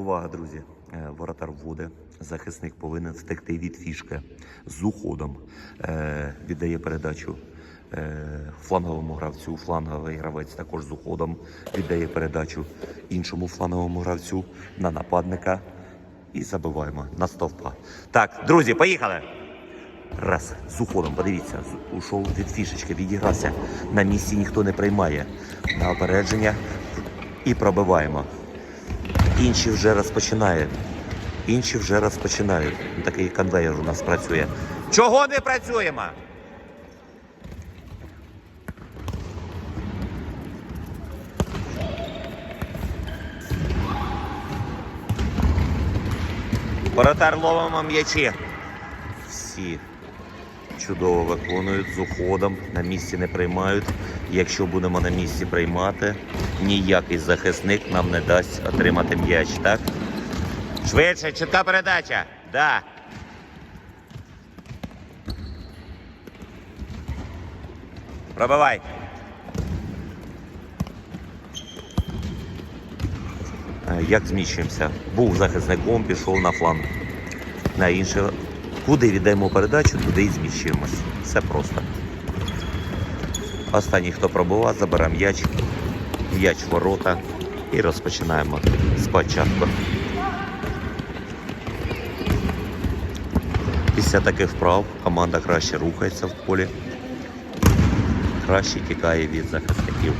Увага, друзі! Е, Воротар вводе. Захисник повинен втекти від фішки з уходом. Е, віддає передачу е, фланговому гравцю. Фланговий гравець також з уходом віддає передачу іншому фланговому гравцю на нападника. І забиваємо на стовпа. Так, друзі, поїхали! Раз, з уходом, подивіться, ушов від фішечки, відігрався. На місці ніхто не приймає. На опередження і пробиваємо. Інші вже розпочинають. Інші вже розпочинають. Такий конвейер у нас працює. Чого не працюємо? Воротар ловимо м'ячі. Всі чудово виконують з уходом, на місці не приймають. Якщо будемо на місці приймати, ніякий захисник нам не дасть отримати м'яч, так? Швидше, чітка передача. Да. Пробивай. Е, Як зміщуємося? Був захисником, пішов на фланг. На інше. Куди віддаємо передачу, туди і зміщуємось. Все просто. Останній, хто пробував, забере м'яч, м'яч ворота і розпочинаємо спочатку. Після таких вправ команда краще рухається в полі, краще тікає від захисників.